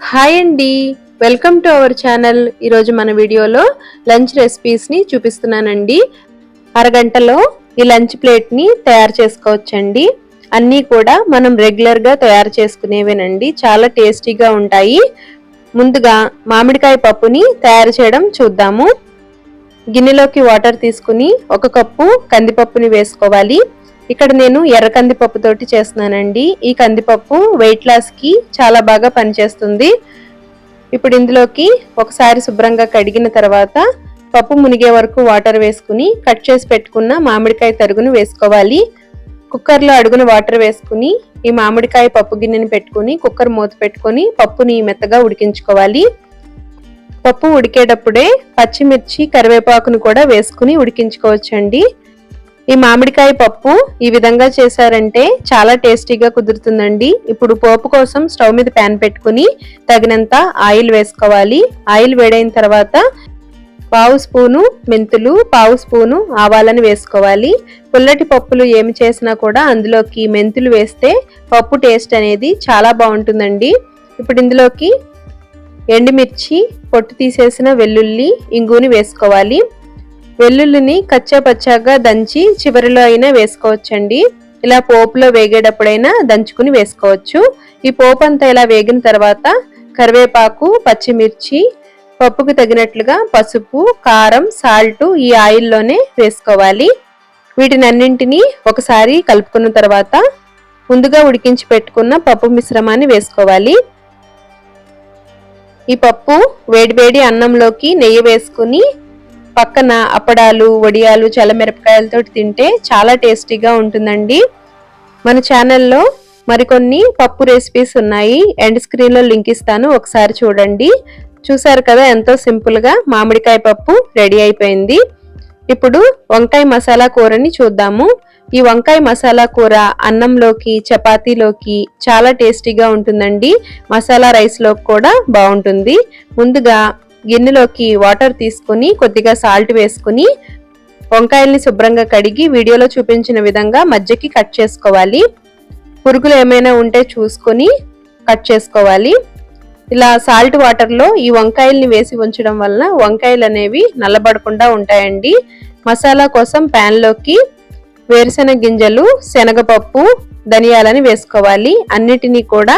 Hi అండి. Welcome to our channel. ఈరోజు మన వీడియోలో లంచ్ రెసిపీస్ని చూపిస్తున్నానండి. అరగంటలో ఈ లంచ్ ప్లేట్ని తయారు చేసుకోవచ్చండి. అన్నీ కూడా మనం రెగ్యులర్గా తయారు చేసుకునేవేనండి. చాలా టేస్టీగా ఉంటాయి. ముందుగా మామిడికాయ పప్పుని తయారు చేయడం చూద్దాము. గిన్నెలోకి వాటర్ తీసుకుని ఒక కప్పు కందిపప్పుని వేసుకోవాలి. ఇక్కడ నేను ఎర్ర కందిపప్పు తోటి చేస్తున్నానండి. ఈ కందిపప్పు వెయిట్ లాస్కి చాలా బాగా పనిచేస్తుంది. ఇప్పుడు ఇందులోకి ఒకసారి శుభ్రంగా కడిగిన తర్వాత పప్పు మునిగే వరకు వాటర్ వేసుకుని కట్ చేసి పెట్టుకున్న మామిడికాయ తరుగును వేసుకోవాలి. కుక్కర్లో అడుగున వాటర్ వేసుకుని ఈ మామిడికాయ పప్పు గిన్నెని పెట్టుకుని కుక్కర్ మూత పెట్టుకుని పప్పుని మెత్తగా ఉడికించుకోవాలి. పప్పు ఉడికేటప్పుడే పచ్చిమిర్చి కరివేపాకును కూడా వేసుకుని ఉడికించుకోవచ్చండి. ఈ మామిడికాయ పప్పు ఈ విధంగా చేశారంటే చాలా టేస్టీగా కుదురుతుందండి. ఇప్పుడు పోపు కోసం స్టవ్ మీద ప్యాన్ పెట్టుకుని తగినంత ఆయిల్ వేసుకోవాలి. ఆయిల్ వేడైన తర్వాత పావు స్పూను మెంతులు పావు స్పూను ఆవాలని వేసుకోవాలి. పుల్లటి పప్పులు ఏమి చేసినా కూడా అందులోకి మెంతులు వేస్తే పప్పు టేస్ట్ అనేది చాలా బాగుంటుందండి. ఇప్పుడు ఇందులోకి ఎండుమిర్చి పొట్టు తీసేసిన వెల్లుల్లి ఇంగుని వేసుకోవాలి. వెల్లుల్లిని కచ్చా పచ్చాగా దంచి చివరిలో అయినా వేసుకోవచ్చండి. ఇలా పోపులో వేగేటప్పుడైనా దంచుకుని వేసుకోవచ్చు. ఈ పోపు అంతా ఇలా వేగిన తర్వాత కరివేపాకు పచ్చిమిర్చి పప్పుకు తగినట్లుగా పసుపు కారం సాల్ట్ ఈ ఆయిల్లోనే వేసుకోవాలి. వీటిని అన్నింటినీ ఒకసారి కలుపుకున్న తర్వాత ముందుగా ఉడికించి పెట్టుకున్న పప్పు మిశ్రమాన్ని వేసుకోవాలి. ఈ పప్పు వేడివేడి అన్నంలోకి నెయ్యి వేసుకుని పక్కన అప్పడాలు వడియాలు చల్లమిరపకాయలతో తింటే చాలా టేస్టీగా ఉంటుందండి. మన ఛానల్లో మరికొన్ని పప్పు రెసిపీస్ ఉన్నాయి. ఎండ్ స్క్రీన్లో లింక్ ఇస్తాను. ఒకసారి చూడండి. చూసారు కదా ఎంతో సింపుల్గా మామిడికాయ పప్పు రెడీ అయిపోయింది. ఇప్పుడు వంకాయ మసాలా కూరని చూద్దాము. ఈ వంకాయ మసాలా కూర అన్నంలోకి చపాతీలోకి చాలా టేస్టీగా ఉంటుందండి. మసాలా రైస్లోకి కూడా బాగుంటుంది. ముందుగా గిన్నెలోకి వాటర్ తీసుకుని కొద్దిగా సాల్ట్ వేసుకుని వంకాయల్ని శుభ్రంగా కడిగి వీడియోలో చూపించిన విధంగా మధ్యకి కట్ చేసుకోవాలి. పురుగులు ఏమైనా ఉంటే చూసుకొని కట్ చేసుకోవాలి. ఇలా సాల్ట్ వాటర్లో ఈ వంకాయల్ని వేసి ఉంచడం వలన వంకాయలు అనేవి నల్లబడకుండా ఉంటాయండి. మసాలా కోసం ప్యాన్లోకి వేరుశెనగ గింజలు శనగపప్పు ధనియాలని వేసుకోవాలి. అన్నిటినీ కూడా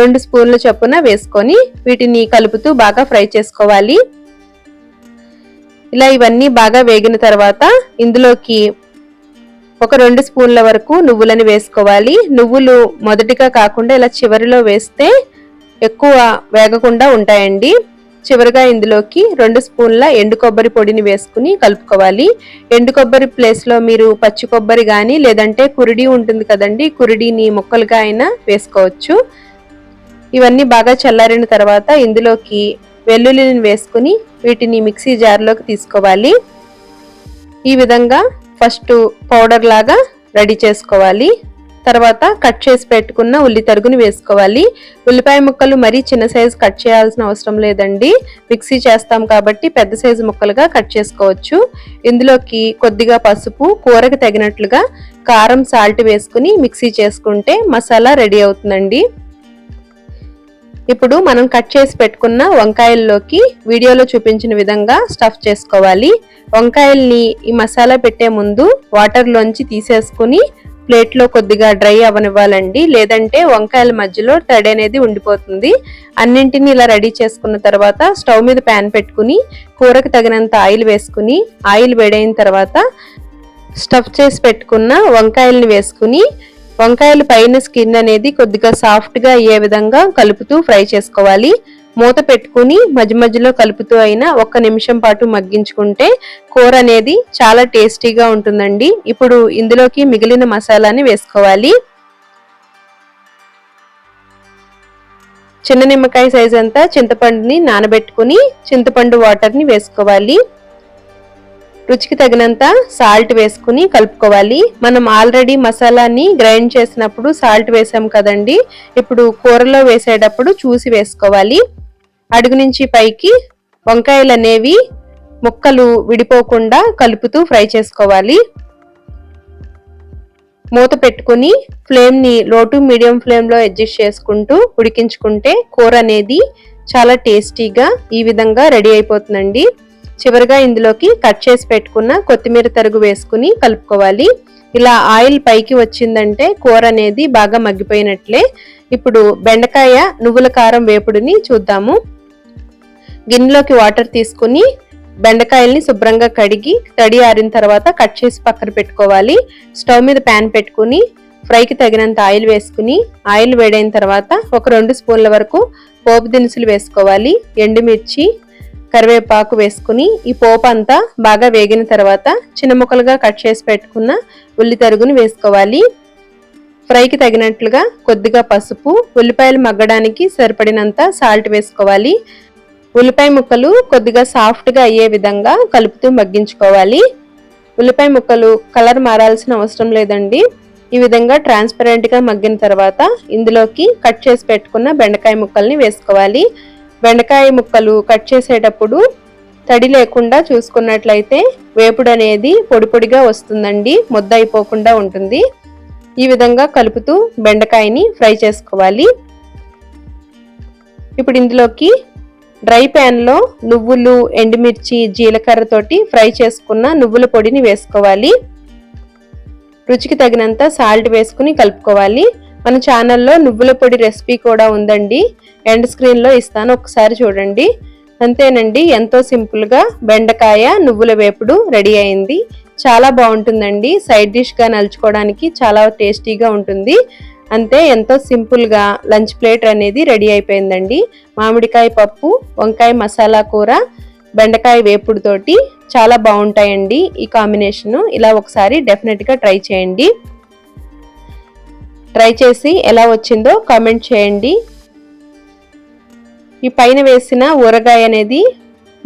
రెండు స్పూన్ల చొప్పున వేసుకొని వీటిని కలుపుతూ బాగా ఫ్రై చేసుకోవాలి. ఇలా ఇవన్నీ బాగా వేగిన తర్వాత ఇందులోకి ఒక రెండు స్పూన్ల వరకు నువ్వులని వేసుకోవాలి. నువ్వులు మొదటిగా కాకుండా ఇలా చివరిలో వేస్తే ఎక్కువ వేగకుండా ఉంటాయండి. చివరిగా ఇందులోకి రెండు స్పూన్ల ఎండు కొబ్బరి పొడిని వేసుకుని కలుపుకోవాలి. ఎండు కొబ్బరి ప్లేస్లో మీరు పచ్చి కొబ్బరి కానీ లేదంటే కురిడి ఉంటుంది కదండి కురిడిని ముక్కలుగా అయినా వేసుకోవచ్చు. ఇవన్నీ బాగా చల్లారిన తర్వాత ఇందులోకి వెల్లుల్లిని వేసుకుని వీటిని మిక్సీ జార్లోకి తీసుకోవాలి. ఈ విధంగా ఫస్ట్ పౌడర్ లాగా రెడీ చేసుకోవాలి. తర్వాత కట్ చేసి పెట్టుకున్న ఉల్లి తరుగుని వేసుకోవాలి. ఉల్లిపాయ ముక్కలు మరీ చిన్న సైజు కట్ చేయాల్సిన అవసరం లేదండి. మిక్సీ చేస్తాం కాబట్టి పెద్ద సైజు ముక్కలుగా కట్ చేసుకోవచ్చు. ఇందులోకి కొద్దిగా పసుపు కూరకు తగినట్లుగా కారం సాల్ట్ వేసుకుని మిక్సీ చేసుకుంటే మసాలా రెడీ అవుతుందండి. ఇప్పుడు మనం కట్ చేసి పెట్టుకున్న వంకాయల్లోకి వీడియోలో చూపించిన విధంగా స్టఫ్ చేసుకోవాలి. వంకాయల్ని ఈ మసాలా పెట్టే ముందు వాటర్లోంచి తీసేసుకుని ప్లేట్లో కొద్దిగా డ్రై అవనివ్వాలండి. లేదంటే వంకాయల మధ్యలో తడి అనేది ఉండిపోతుంది. అన్నింటిని ఇలా రెడీ చేసుకున్న తర్వాత స్టవ్ మీద ప్యాన్ పెట్టుకుని కూరకు తగినంత ఆయిల్ వేసుకుని ఆయిల్ వేడైన తర్వాత స్టఫ్ చేసి పెట్టుకున్న వంకాయల్ని వేసుకుని వంకాయలు పైన స్కిన్ అనేది కొద్దిగా సాఫ్ట్గా అయ్యే విధంగా కలుపుతూ ఫ్రై చేసుకోవాలి. మూత పెట్టుకుని మధ్య మధ్యలో కలుపుతూ అయినా ఒక్క నిమిషం పాటు మగ్గించుకుంటే కూర అనేది చాలా టేస్టీగా ఉంటుందండి. ఇప్పుడు ఇందులోకి మిగిలిన మసాలాని వేసుకోవాలి. చిన్న నిమ్మకాయ సైజ్ అంతా చింతపండుని నానబెట్టుకుని చింతపండు వాటర్ని వేసుకోవాలి. రుచికి తగినంత సాల్ట్ వేసుకుని కలుపుకోవాలి. మనం ఆల్రెడీ మసాలాని గ్రైండ్ చేసినప్పుడు సాల్ట్ వేసాం కదండి. ఇప్పుడు కూరలో వేసేటప్పుడు చూసి వేసుకోవాలి. అడుగు నుంచి పైకి వంకాయలు అనేవి ముక్కలు విడిపోకుండా కలుపుతూ ఫ్రై చేసుకోవాలి. మూత పెట్టుకుని ఫ్లేమ్ని లో టు మీడియం ఫ్లేమ్లో అడ్జస్ట్ చేసుకుంటూ ఉడికించుకుంటే కూర అనేది చాలా టేస్టీగా ఈ విధంగా రెడీ అయిపోతుందండి. చివరిగా ఇందులోకి కట్ చేసి పెట్టుకున్న కొత్తిమీర తరుగు వేసుకుని కలుపుకోవాలి. ఇలా ఆయిల్ పైకి వచ్చిందంటే కూర అనేది బాగా మగ్గిపోయినట్లే. ఇప్పుడు బెండకాయ నువ్వుల కారం వేపుడుని చూద్దాము. గిన్నెలోకి వాటర్ తీసుకుని బెండకాయల్ని శుభ్రంగా కడిగి తడి ఆరిన తర్వాత కట్ చేసి పక్కన పెట్టుకోవాలి. స్టవ్ మీద ప్యాన్ పెట్టుకుని ఫ్రైకి తగినంత ఆయిల్ వేసుకుని ఆయిల్ వేడైన తర్వాత ఒక రెండు స్పూన్ల వరకు పోపు దినుసులు వేసుకోవాలి. ఎండుమిర్చి కరివేపాకు వేసుకుని ఈ పోపు అంతా బాగా వేగిన తర్వాత చిన్న ముక్కలుగా కట్ చేసి పెట్టుకున్న ఉల్లి తరుగుని వేసుకోవాలి. ఫ్రైకి తగినట్లుగా కొద్దిగా పసుపు ఉల్లిపాయలు మగ్గడానికి సరిపడినంత సాల్ట్ వేసుకోవాలి. ఉల్లిపాయ ముక్కలు కొద్దిగా సాఫ్ట్గా అయ్యే విధంగా కలుపుతూ మగ్గించుకోవాలి. ఉల్లిపాయ ముక్కలు కలర్ మారాల్సిన అవసరం లేదండి. ఈ విధంగా ట్రాన్స్పరెంట్గా మగ్గిన తర్వాత ఇందులోకి కట్ చేసి పెట్టుకున్న బెండకాయ ముక్కల్ని వేసుకోవాలి. బెండకాయ ముక్కలు కట్ చేసేటప్పుడు తడి లేకుండా చూసుకున్నట్లయితే వేపుడు అనేది పొడి పొడిగా వస్తుందండి ముద్ద అయిపోకుండా ఉంటుంది. ఈ విధంగా కలుపుతూ బెండకాయని ఫ్రై చేసుకోవాలి. ఇప్పుడు ఇందులోకి డ్రై ప్యాన్లో నువ్వులు ఎండుమిర్చి జీలకర్రతోటి ఫ్రై చేసుకున్న నువ్వుల పొడిని వేసుకోవాలి. రుచికి తగినంత సాల్ట్ వేసుకుని కలుపుకోవాలి. మన ఛానల్లో నువ్వుల పొడి రెసిపీ కూడా ఉందండి. ఎండ్ స్క్రీన్లో ఇస్తాను ఒకసారి చూడండి. అంతేనండి ఎంతో సింపుల్గా బెండకాయ నువ్వుల వేపుడు రెడీ అయింది. చాలా బాగుంటుందండి సైడ్ డిష్గా నలుచుకోవడానికి చాలా టేస్టీగా ఉంటుంది. అంతే ఎంతో సింపుల్గా లంచ్ ప్లేట్ అనేది రెడీ అయిపోయిందండి. మామిడికాయ పప్పు వంకాయ మసాలా కూర బెండకాయ వేపుడుతోటి చాలా బాగుంటాయండి ఈ కాంబినేషను. ఇలా ఒకసారి డెఫినెట్గా ట్రై చేయండి. ట్రై చేసి ఎలా వచ్చిందో కామెంట్ చేయండి. ఈ పైన వేసిన ఊరగాయ అనేది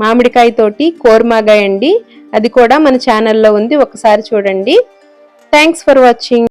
మామిడికాయ తోటి కోర్మాగాయ అండి. అది కూడా మన ఛానల్లో ఉంది. ఒకసారి చూడండి. Thanks for watching